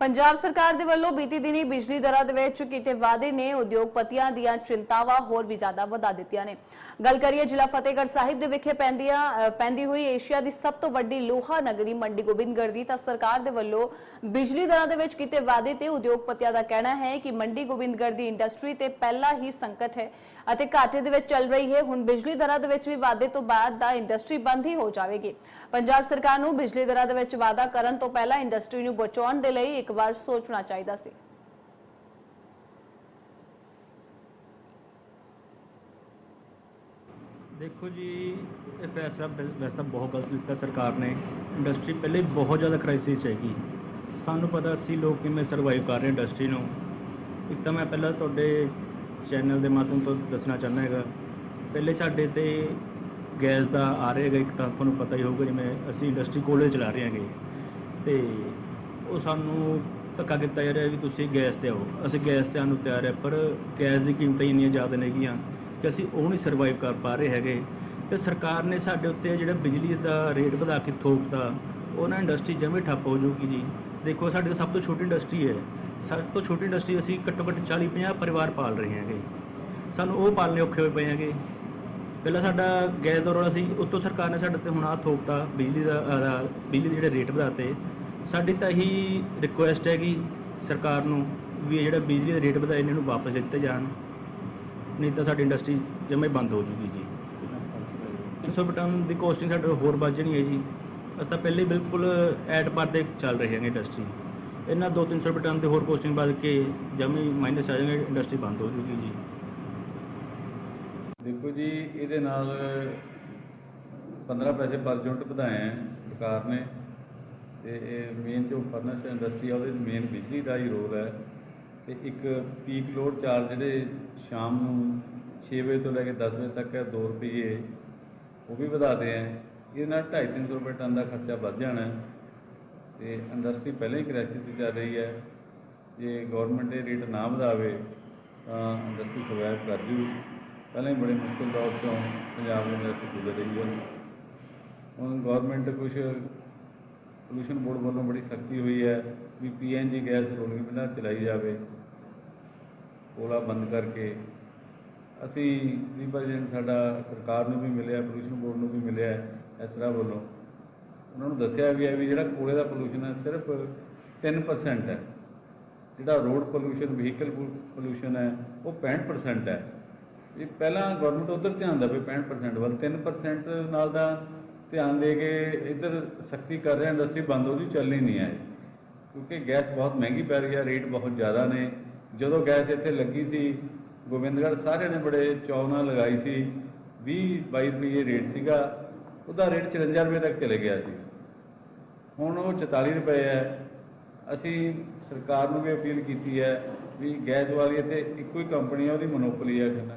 ਪੰਜਾਬ ਸਰਕਾਰ ਦੇ ਵੱਲੋਂ ਬੀਤੀ ਦਿਨੀ ਬਿਜਲੀ ਦਰਾਂ ਦੇ ਵਿੱਚ ਕੀਤੇ ਵਾਅਦੇ ਨੇ ਉਦਯੋਗਪਤੀਆਂ ਦੀਆਂ ਚਿੰਤਾਵਾਂ ਹੋਰ ਵੀ ਜ਼ਿਆਦਾ ਵਧਾ ਦਿੱਤੀਆਂ ਨੇ। ਗੱਲ ਕਰੀਏ ਜ਼ਿਲ੍ਹਾ ਫਤਿਹਗੜ੍ਹ ਸਾਹਿਬ ਦੇ ਵਿਖੇ ਪੈਂਦੀਆਂ ਪੈਂਦੀ ਹੋਈ ਏਸ਼ੀਆ ਦੀ ਸਭ ਤੋਂ ਵੱਡੀ ਲੋਹਾ ਨਗਰੀ ਮੰਡੀ ਗੋਬਿੰਦਗੜ੍ਹ ਦੀ, ਤਾਂ ਸਰਕਾਰ ਦੇ ਵੱਲੋਂ ਬਿਜਲੀ ਦਰਾਂ ਦੇ ਵਿੱਚ ਕੀਤੇ ਵਾਅਦੇ ਤੇ ਉਦਯੋਗਪਤੀਆਂ ਦਾ ਕਹਿਣਾ ਹੈ ਕਿ ਮੰਡੀ ਗੋਬਿੰਦਗੜ੍ਹ ਦੀ ਇੰਡਸਟਰੀ ਤੇ ਪਹਿਲਾਂ ਹੀ ਸੰਕਟ ਹੈ ਅਤੇ ਘਾਟੇ ਦੇ ਵਿੱਚ ਚੱਲ ਰਹੀ ਹੈ। ਹੁਣ ਬਿਜਲੀ ਦਰਾਂ ਦੇ ਵਿੱਚ ਵੀ ਵਾਅਦੇ ਤੋਂ ਬਾਅਦ ਦਾ ਇੰਡਸਟਰੀ ਬੰਦ ਹੀ ਹੋ ਜਾਵੇਗੀ। ਪੰਜਾਬ ਸਰਕਾਰ ਨੂੰ ਬਿਜਲੀ ਦਰਾਂ ਦੇ ਵਿੱਚ ਵਾਅਦਾ ਕਰਨ ਤੋਂ ਪਹਿਲਾਂ ਇੰਡਸਟਰੀ ਨੂੰ ਬਚਾਉਣ ਦੇ ਲਈ ਇੱਕ ਵਾਰ ਸੋਚਣਾ ਚਾਹੀਦਾ ਸੀ। ਦੇਖੋ ਜੀ, ਇਹ ਫੈਸਲਾ ਵੈਸੇ ਤਾਂ ਬਹੁਤ ਗਲਤ ਲਿੱਤਾ ਸਰਕਾਰ ਨੇ। ਇੰਡਸਟਰੀ ਪਹਿਲੇ ਬਹੁਤ ਜ਼ਿਆਦਾ ਕ੍ਰਾਈਸਿਸ ਹੈਗੀ। ਸਾਨੂੰ ਪਤਾ ਸੀ ਲੋਕ ਕਿਵੇਂ ਸਰਵਾਈਵ ਕਰ ਰਹੇ ਇੰਡਸਟਰੀ ਨੂੰ। ਇੱਕ ਤਾਂ ਮੈਂ ਪਹਿਲਾਂ ਤੁਹਾਡੇ ਚੈਨਲ ਦੇ ਮਾਧਿਅਮ ਤੋਂ ਦੱਸਣਾ ਚਾਹੁੰਦਾ ਹੈਗਾ। ਪਹਿਲੇ ਸਾਡੇ ਤੇ ਗੈਸ ਦਾ ਆ ਰਿਹਾ ਹੈਗਾ, ਇੱਕ ਤਾਂ ਤੁਹਾਨੂੰ ਪਤਾ ਹੀ ਹੋਊਗਾ ਜਿਵੇਂ ਅਸੀਂ ਇੰਡਸਟਰੀ ਕੋਲੇ ਚਲਾ ਰਹੇ ਹਾਂਗੇ। ਤੇ ਉਹ ਸਾਨੂੰ ਧੱਕਾ ਕੀਤਾ ਜਾ ਰਿਹਾ ਵੀ ਤੁਸੀਂ ਗੈਸ ਤੇ ਆਓ। ਅਸੀਂ ਗੈਸ ਤੇ ਆਉਣ ਨੂੰ ਤਿਆਰ ਹੈ ਪਰ ਗੈਸ ਦੀ ਕੀਮਤਾਂ ਇੰਨੀਆਂ ਜ਼ਿਆਦਾ ਨੇਗੀਆਂ ਕਿ ਅਸੀਂ ਉਹ ਨਹੀਂ ਸਰਵਾਈਵ ਕਰ ਪਾ ਰਹੇ ਹੈਗੇ। ਤੇ ਸਰਕਾਰ ਨੇ ਸਾਡੇ ਉੱਤੇ ਜਿਹੜਾ ਬਿਜਲੀ ਦਾ ਰੇਟ ਵਧਾ ਕੇ ਥੋਪਤਾ, ਉਹ ਨਾ ਇੰਡਸਟਰੀ ਜਮੇ ਠੱਪ ਹੋ ਜਾਊਗੀ ਜੀ। ਦੇਖੋ, ਸਾਡੇ ਸਭ ਤੋਂ ਛੋਟੀ ਇੰਡਸਟਰੀ ਹੈ। ਸਭ ਤੋਂ ਛੋਟੀ ਇੰਡਸਟਰੀ ਅਸੀਂ ਘੱਟੋ ਘੱਟ 40 50 ਪਰਿਵਾਰ ਪਾਲ ਰਹੇ ਹੈਗੇ। ਸਾਨੂੰ ਉਹ ਪਾਲਣੇ ਔਖੇ ਹੋਏ ਪਏ ਹੈਗੇ। ਪਹਿਲਾਂ ਸਾਡਾ ਗੈਸ ਦਾ ਰੋਲਾ ਸੀ, ਉੱਤੋਂ ਸਰਕਾਰ ਨੇ ਸਾਡੇ ਤੇ ਹੁਣ ਆਹ ਥੋਪਤਾ, ਬਿਜਲੀ ਦਾ ਬਿਜਲੀ ਦੇ ਜਿਹੜੇ ਰੇਟ ਵਧਾਤੇ ਸਾਡੀ ਤਾਂ ਇਹੀ ਰਿਕੁਐਸਟ ਹੈਗੀ ਸਰਕਾਰ ਨੂੰ ਵੀ ਇਹ ਜਿਹੜਾ ਬਿਜਲੀ ਦੇ ਰੇਟ ਵਧਾਏ ਨੇ, ਇਹਨੂੰ ਵਾਪਸ ਦਿੱਤੇ ਜਾਣ। ਨਹੀਂ ਤਾਂ ਸਾਡੀ ਇੰਡਸਟਰੀ ਜਮੇ ਬੰਦ ਹੋ ਜੂਗੀ ਜੀ। 300 ਟਨ ਦੀ ਕੋਸਟਿੰਗ ਸਾਡੇ ਹੋਰ ਵੱਧ ਜਾਣੀ ਹੈ ਜੀ। ਅਸੀਂ ਤਾਂ ਪਹਿਲੇ ਬਿਲਕੁਲ ਐਟ ਪਰ ਦੇ ਚੱਲ ਰਹੇ ਹਾਂ ਇੰਡਸਟਰੀ ਇਹਨਾਂ 2-300 ਰੁਪਏ ਟਨ ਦੇ ਹੋਰ ਕੋਸਟਿੰਗ ਵੱਧ ਕੇ ਜਮੇ ਮਾਈਨਸ ਆ ਜਾਣਗੇ ਇੰਡਸਟਰੀ ਬੰਦ ਹੋ ਜੂਗੀ ਜੀ। ਦੇਖੋ ਜੀ, ਇਹਦੇ ਨਾਲ 15 ਪੈਸੇ ਪਰ ਯੂਨਿਟ ਵਧਾਏ ਹੈ ਸਰਕਾਰ ਨੇ। ਤੇ ਇਹ ਮੇਨ ਜੋ ਫਰਨੈਸ ਇੰਡਸਟਰੀ ਆ, ਉਹਦੇ ਮੇਨ ਬਿਜਲੀ ਦਾ ਹੀ ਰੋਲ ਹੈ। ਤੇ ਇੱਕ ਪੀਕ ਲੋਡ ਚਾਰਜ ਜਿਹੜੇ ਸ਼ਾਮ ਨੂੰ 6 ਵਜੇ ਤੋਂ ਲੈ ਕੇ 10 ਵਜੇ ਤੱਕ ਹੈ 2 ਰੁਪਏ ਉਹ ਵੀ ਵਧਾਦੇ ਹੈ। ਇਹਦੇ ਨਾਲ 2.5-300 ਰੁਪਏ ਟਨ ਦਾ ਖਰਚਾ ਵੱਧ ਜਾਣਾ ਹੈ। ਤੇ ਇੰਡਸਟਰੀ ਪਹਿਲਾਂ ਹੀ ਕ੍ਰਾਈਸਿਸ 'ਚ ਚੱਲ ਰਹੀ ਹੈ। ਜੇ ਗਵਰਨਮੈਂਟ ਇਹ ਰੇਟ ਨਾ ਵਧਾਵੇ, ਤਾਂ ਇੰਡਸਟਰੀ ਸਰਵਾਈਵ ਕਰ ਜੂ। ਪਹਿਲਾਂ ਹੀ ਬੜੇ ਮੁਸ਼ਕਲ ਦੌਰ ਤੋਂ ਪੰਜਾਬ ਦੀ ਇੰਡਸਟਰੀ ਗੁਜ਼ਰ ਰਹੀ ਹੈ। ਹੁਣ ਗਵਰਨਮੈਂਟ ਕੁਝ ਪੋਲੂਸ਼ਨ ਬੋਰਡ ਵੱਲੋਂ ਬੜੀ ਸਖਤੀ ਹੋਈ ਹੈ ਵੀ ਪੀਐਨਜੀ ਗੈਸ ਰੋਲਿੰਗ ਬਿਨਾਂ ਚਲਾਈ ਜਾਵੇ। ਕੋਲਾ ਬੰਦ ਕਰਕੇ ਅਸੀਂ ਰਿਪਰੈਜ਼ੈਂਟ ਸਾਡਾ ਸਰਕਾਰ ਨੂੰ ਵੀ ਮਿਲਿਆ ਪੋਲੂਸ਼ਨ ਬੋਰਡ ਨੂੰ ਵੀ ਮਿਲਿਆ ਐਸਰਾ ਵੱਲੋਂ। ਉਹਨਾਂ ਨੂੰ ਦੱਸਿਆ ਵੀ ਹੈ ਵੀ ਜਿਹੜਾ ਕੋਲੇ ਦਾ ਪੋਲੂਸ਼ਨ ਹੈ ਸਿਰਫ 3% ਹੈ। ਜਿਹੜਾ ਰੋਡ ਪੋਲੂਸ਼ਨ ਵਹੀਕਲ ਪੋਲੂਸ਼ਨ ਹੈ, ਉਹ 65% ਹੈ। ਇਹ ਪਹਿਲਾਂ ਗਵਰਨਮੈਂਟ ਉਧਰ ਧਿਆਨ ਦੇਵੇ 65% ਵੱਲ 3% ਨਾਲ ਦਾ ਧਿਆਨ ਦੇ ਕੇ ਇੱਧਰ ਸਖਤੀ ਕਰ ਰਿਹਾ ਇੰਡਸਟਰੀ ਬੰਦ ਹੋ ਜੂ ਚੱਲਣੀ ਨਹੀਂ ਹੈ। ਕਿਉਂਕਿ ਗੈਸ ਬਹੁਤ ਮਹਿੰਗੀ ਪੈ ਰਹੀ ਹੈ ਰੇਟ ਬਹੁਤ ਜ਼ਿਆਦਾ ਨੇ। ਜਦੋਂ ਗੈਸ ਇੱਥੇ ਲੱਗੀ ਸੀ, ਗੋਬਿੰਦਗੜ੍ਹ ਸਾਰਿਆਂ ਨੇ ਬੜੇ ਚਾਅ ਨਾਲ ਲਗਾਈ ਸੀ 20 22 ਰੁਪਏ ਰੇਟ ਸੀਗਾ, ਉਹਦਾ ਰੇਟ 54 ਰੁਪਏ ਤੱਕ ਚਲੇ ਗਿਆ ਸੀ। ਹੁਣ ਉਹ 44 ਰੁਪਏ ਹੈ। ਅਸੀਂ ਸਰਕਾਰ ਨੂੰ ਵੀ ਅਪੀਲ ਕੀਤੀ ਹੈ ਵੀ ਗੈਸ ਵਾਲੀ ਇੱਥੇ ਇੱਕੋ ਹੀ ਕੰਪਨੀ ਹੈ, ਉਹਦੀ ਮੋਨੋਪੋਲੀ ਹੈ। ਖੰਨਾ